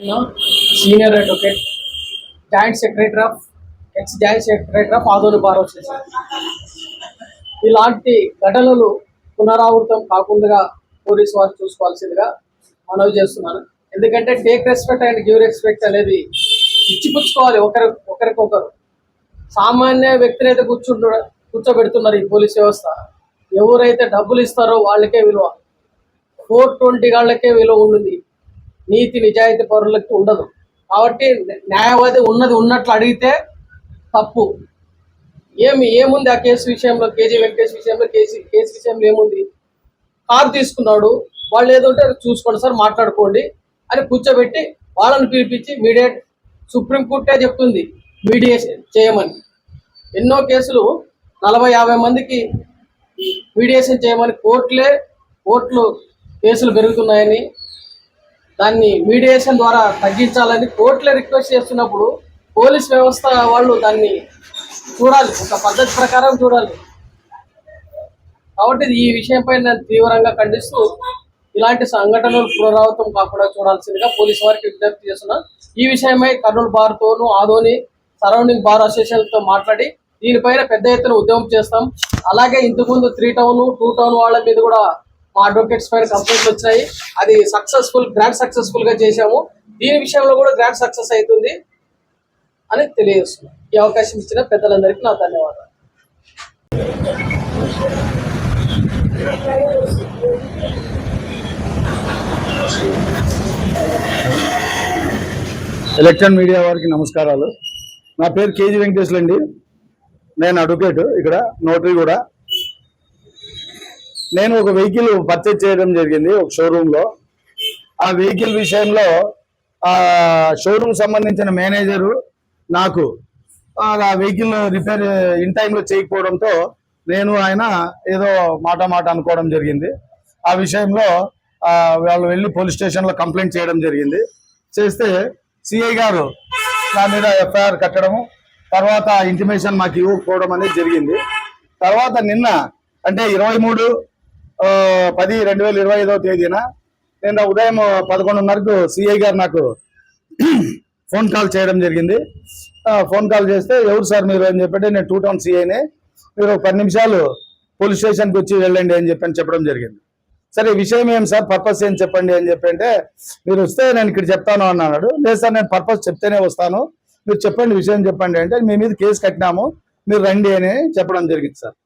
Senior advocate joint secretary of ex joint secretary of Adoni bar ఇలాంటి ఘటనలు పునరావృతం కాకుండా పోలీసు వారు చూసుకోవాల్సిందిగా మనవి చేస్తున్నాను. ఎందుకంటే take respect and give respect అనేది ఇచ్చిపుచ్చుకోవాలి ఒకరి ఒకరికొకరు. సామాన్య వ్యక్తిని అయితే కూర్చుంటు కూర్చోబెడుతున్నారు ఈ పోలీస్ వ్యవస్థ. ఎవరైతే డబ్బులు ఇస్తారో వాళ్ళకే విలువ. ఫోర్ ట్వంటీ వాళ్ళకే విలువ ఉండింది. నీతి నిజాయితీ పౌరులకి ఉండదు. కాబట్టి న్యాయవాది ఉన్నది ఉన్నట్లు అడిగితే తప్పు. ఏమి ఏముంది ఆ కేసు విషయంలో? కేజీ వెంకటేష్ విషయంలో కేసీ కేసు విషయంలో ఏముంది? కారు తీసుకున్నాడు. వాళ్ళు ఏదో ఉంటే చూసుకోండి సార్ మాట్లాడుకోండి అని కూర్చోబెట్టి వాళ్ళని పిలిపించి మీడియేట్ సుప్రీంకోర్టే చెప్తుంది మీడియేషన్ చేయమని. ఎన్నో కేసులు నలభై యాభై మందికి మీడియేషన్ చేయమని కోర్టులే కోర్టులు కేసులు పెరుగుతున్నాయని దాన్ని మీడియేషన్ ద్వారా తగ్గించాలని కోర్టులో రిక్వెస్ట్ చేస్తున్నప్పుడు పోలీస్ వ్యవస్థ వాళ్ళు దాన్ని చూడాలి. ఒక పద్ధతి ప్రకారం చూడాలి. కాబట్టి ఈ విషయంపై నేను తీవ్రంగా ఖండిస్తూ ఇలాంటి సంఘటనలు పునరావృతం కాకుండా చూడాల్సిందిగా పోలీసు వారికి విజ్ఞప్తి చేస్తున్నా. ఈ విషయమై కర్నూలు బార్తోనూ ఆదోని సరౌండింగ్ బార్ అసోసియేషన్తో మాట్లాడి దీనిపైన పెద్ద ఎత్తున ఉద్యమం చేస్తాం. అలాగే ఇంతకుముందు త్రీ టౌన్ టూ టౌన్ వాళ్ళ మీద కూడా మా అడ్వకేట్స్ పైన కంప్లైంట్లు వచ్చినాయి. అది సక్సెస్ఫుల్ గ్రాండ్ సక్సెస్ఫుల్గా చేశాము. దీని విషయంలో కూడా గ్రాండ్ సక్సెస్ అవుతుంది అని తెలియజేస్తున్నాం. ఈ అవకాశం ఇచ్చిన పెద్దలందరికీ నా ధన్యవాదాలు. ఎలక్ట్రాన్ మీడియా వారికి నమస్కారాలు. నా పేరు కేజీ వెంకటేశ్వర అండి నేను అడ్వకేట్ ఇక్కడ నోటరీ కూడా. నేను ఒక వెహికల్ పర్చేజ్ చేయడం జరిగింది ఒక షోరూంలో ఆ వెహికల్ విషయంలో ఆ షోరూమ్ సంబంధించిన మేనేజరు నాకు ఆ వెహికల్ రిపేర్ ఇన్ టైంలో చేయకపోవడంతో నేను ఆయన ఏదో మాట మాట అనుకోవడం జరిగింది. ఆ విషయంలో వాళ్ళు వెళ్ళి పోలీస్ స్టేషన్లో కంప్లైంట్ చేయడం జరిగింది. చేస్తే సిఐ గారు నా మీద ఎఫ్ఐఆర్ కట్టడము తర్వాత ఇంటిమేషన్ మాకు ఇవ్వకపోవడం అనేది జరిగింది. తర్వాత నిన్న అంటే ఇరవై మూడు పది రెండు వేల ఇరవై ఐదవ తేదీన నిన్న ఉదయం పదకొండున్నరకు సిఐ గారు నాకు ఫోన్ కాల్ చేయడం జరిగింది. ఫోన్ కాల్ చేస్తే ఎవరు సార్ మీరు అని చెప్పంటే నేను టూ టౌన్ సిఐని మీరు ఒక పది నిమిషాలు పోలీస్ స్టేషన్కి వచ్చి వెళ్ళండి అని చెప్పి చెప్పడం జరిగింది. సరే విషయం ఏం సార్? పర్పస్ ఏం చెప్పండి అని చెప్పి అంటే మీరు వస్తే నేను ఇక్కడ చెప్తాను అని అన్నాడు. లేదు సార్ నేను పర్పస్ చెప్తేనే వస్తాను. మీరు చెప్పండి విషయం చెప్పండి అంటే మీ మీద కేసు కట్టినాము మీరు రండి అని చెప్పడం జరిగింది సార్.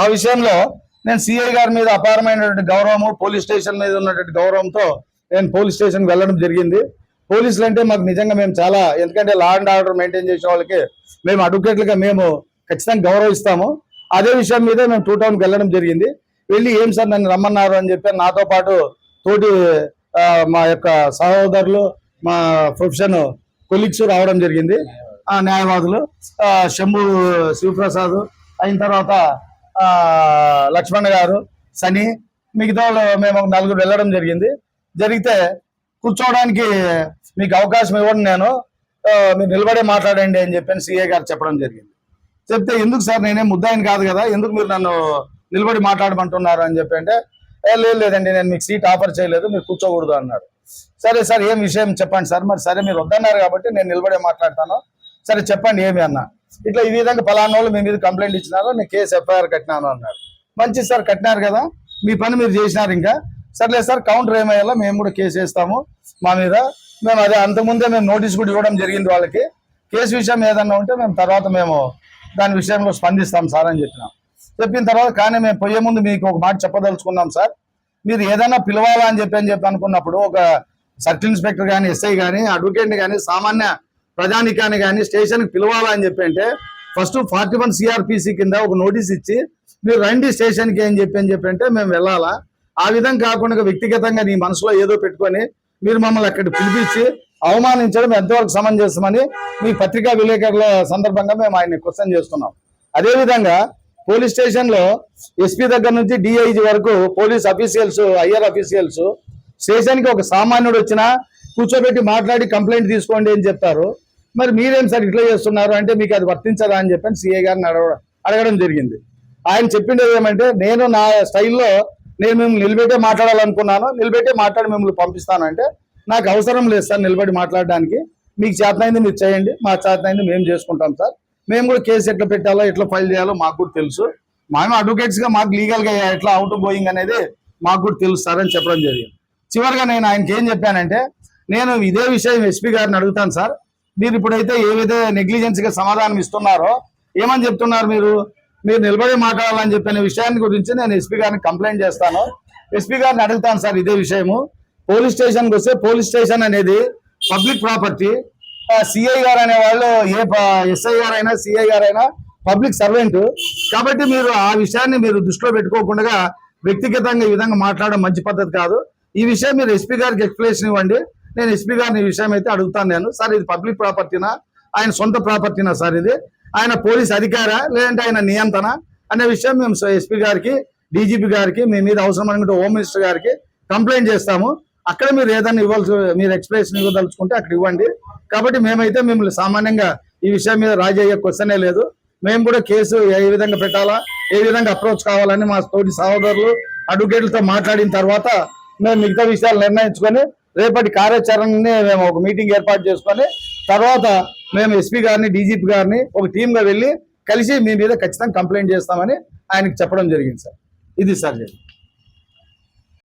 ఆ విషయంలో నేను సిఐ గారి మీద అపారమైనటువంటి గౌరవము పోలీస్ స్టేషన్ మీద ఉన్నటువంటి గౌరవంతో నేను పోలీస్ స్టేషన్కి వెళ్ళడం జరిగింది. పోలీసులు అంటే మాకు నిజంగా మేము చాలా ఎందుకంటే లా అండ్ ఆర్డర్ మెయింటైన్ చేసే వాళ్ళకి మేము అడ్వకేట్లుగా మేము ఖచ్చితంగా గౌరవిస్తాము. అదే విషయం మీద మేము టూ టౌన్కి వెళ్ళడం జరిగింది. వెళ్ళి ఏం సార్ నన్ను రమ్మన్నారు అని చెప్పి నాతో పాటు తోటి మా యొక్క సహోదరులు మా ప్రొఫెషన్ కొలీగ్స్ రావడం జరిగింది. ఆ న్యాయవాదులు శంభు శివప్రసాద్ అయిన తర్వాత లక్ష్మణ్ గారు సని మిగతా మేము ఒక నలుగురు వెళ్ళడం జరిగింది. జరిగితే కూర్చోవడానికి మీకు అవకాశం ఇవ్వండి నేను. మీరు నిలబడే మాట్లాడండి అని చెప్పని సిఏ గారు చెప్పడం జరిగింది. చెప్తే ఎందుకు సార్ నేనేం ముద్దాయిని కాదు కదా? ఎందుకు మీరు నన్ను నిలబడి మాట్లాడమంటున్నారు అని చెప్పి అంటే "ఏ, లేదు లేదండి నేను మీకు సీట్ ఆఫర్ చేయలేదు మీరు కూర్చోకూడదు అన్నాడు సరే సార్ ఏం విషయం చెప్పండి సార్? మరి సరే మీరు వద్దన్నారు కాబట్టి నేను నిలబడే మాట్లాడతాను. సరే చెప్పండి ఏమి అన్నా. ఇట్లా ఈ విధంగా ఫలానా వాళ్ళు మీ మీద కంప్లైంట్ ఇచ్చినారు నేను కేసు ఎఫ్ఐఆర్ కట్టినాను అన్నాడు మంచిది సార్ కట్టినారు కదా మీ పని మీరు చేసినారు ఇంకా. సర్లే సార్ కౌంటర్ ఏమయ్యాలో మేము కూడా కేసు వేస్తాము మా మీద. మేము అదే అంతకుముందే మేము నోటీస్ కూడా ఇవ్వడం జరిగింది వాళ్ళకి. కేసు విషయం ఏదన్నా ఉంటే మేము తర్వాత మేము దాని విషయంలో స్పందిస్తాం సార్ అని చెప్పినాం. చెప్పిన తర్వాత కానీ మేము పోయే ముందు మీకు ఒక మాట చెప్పదలుచుకున్నాం సార్. మీరు ఏదైనా పిలవాలా అని చెప్పి అని చెప్పి అనుకున్నప్పుడు ఒక సర్కిల్ ఇన్స్పెక్టర్ కానీ ఎస్ఐ కానీ అడ్వకేట్ని కానీ సామాన్య ప్రజానికాన్ని కానీ స్టేషన్కి పిలవాలా అని చెప్పి అంటే ఫస్ట్ ఫార్టీ వన్ సిఆర్పిసి కింద ఒక నోటీస్ ఇచ్చి మీరు రండి స్టేషన్కి అని చెప్పి అని చెప్పి అంటే మేము వెళ్ళాలా. ఆ విధంగా కాకుండా వ్యక్తిగతంగా నీ మనసులో ఏదో పెట్టుకొని మీరు మమ్మల్ని అక్కడ పిలిపించి అవమానించడం ఎంతవరకు సమంజసమని మీ పత్రికా విలేకరుల సందర్భంగా మేము ఆయన్ని క్వశ్చన్ చేస్తున్నాం. అదేవిధంగా పోలీస్ స్టేషన్లో ఎస్పీ దగ్గర నుంచి డిఐజీ వరకు పోలీస్ అఫీషియల్స్ ఐఆర్ అఫీషియల్స్ స్టేషన్కి ఒక సామాన్యుడు వచ్చినా కూర్చోబెట్టి మాట్లాడి కంప్లైంట్ తీసుకోండి అని చెప్తారు. మరి మీరేం సార్ ఇట్లా చేస్తున్నారు? అంటే మీకు అది వర్తించదా అని చెప్పని సిఏ గారిని అడగ అడగడం జరిగింది. ఆయన చెప్పిండేది ఏమంటే నేను నా స్టైల్లో నేను మిమ్మల్ని నిలబెట్టే మాట్లాడాలనుకున్నాను నిలబెట్టే మాట్లాడి మిమ్మల్ని పంపిస్తానంటే నాకు అవసరం లేదు సార్ నిలబడి మాట్లాడడానికి. మీకు చేతనైంది మీరు చేయండి మా చేతనైంది మేము చేసుకుంటాం సార్. మేము కూడా కేసు ఎట్లా పెట్టాలో ఎట్లా ఫైల్ చేయాలో మాకు కూడా తెలుసు. మేము అడ్వకేట్స్గా మాకు లీగల్గా ఎట్లా అవుట్ గోయింగ్ అనేది మాకు కూడా తెలుసు సార్ అని చెప్పడం జరిగింది. చివరిగా నేను ఆయనకి ఏం చెప్పానంటే నేను ఇదే విషయం ఎస్పీ గారిని అడుగుతాను సార్. మీరు ఇప్పుడైతే ఏవైతే నెగ్లిజెన్స్గా సమాధానం ఇస్తున్నారో ఏమని చెప్తున్నారు మీరు? మీరు నిలబడి మాట్లాడాలని చెప్పిన విషయాన్ని గురించి నేను ఎస్పీ గారిని కంప్లైంట్ చేస్తాను. ఎస్పీ గారిని అడుగుతాను సార్ ఇదే విషయము. పోలీస్ స్టేషన్కి వస్తే పోలీస్ స్టేషన్ అనేది పబ్లిక్ ప్రాపర్టీ. సిఐ గారు అనే వాళ్ళు ఏ ఎస్ఐ గారైనా సిఐ గారైనా పబ్లిక్ సర్వెంట్. కాబట్టి మీరు ఆ విషయాన్ని మీరు దృష్టిలో పెట్టుకోకుండా వ్యక్తిగతంగా ఈ విధంగా మాట్లాడడం మంచి పద్ధతి కాదు. ఈ విషయం మీరు ఎస్పీ గారికి ఎక్స్ప్లెనేషన్ ఇవ్వండి. నేను ఎస్పీ గారిని ఈ విషయం అయితే అడుగుతాను నేను. సార్ ఇది పబ్లిక్ ప్రాపర్టీనా? ఆయన సొంత ప్రాపర్టీనా సార్ ఇది? ఆయన పోలీస్ అధికారా? లేదంటే ఆయన నియంత్రణ? అనే విషయం మేము ఎస్పీ గారికి డీజీపీ గారికి మీ మీద అవసరం అనుకుంటే హోమ్ మినిస్టర్ గారికి కంప్లైంట్ చేస్తాము. అక్కడ మీరు ఏదైనా ఇవ్వాల్సి మీరు ఎక్స్ప్లెనేషన్ ఇవ్వదలుచుకుంటే అక్కడ ఇవ్వండి. కాబట్టి మేమైతే మిమ్మల్ని సామాన్యంగా ఈ విషయం మీద రాజీ అయ్యే క్వశ్చనే లేదు. మేము కూడా కేసు ఏ విధంగా పెట్టాలా? ఏ విధంగా అప్రోచ్ కావాలని మా తోటి సహోదరులు అడ్వకేట్లతో మాట్లాడిన తర్వాత మేము మిగతా విషయాలు నిర్ణయించుకొని రేపటి కార్యాచరణని మేము ఒక మీటింగ్ ఏర్పాటు చేసుకొని తర్వాత మేము ఎస్పీ గారిని డీజీపీ గారిని ఒక టీమ్గా వెళ్ళి కలిసి మీ మీద ఖచ్చితంగా కంప్లైంట్ చేస్తామని ఆయనకి చెప్పడం జరిగింది సార్. ఇది సార్ జరిగింది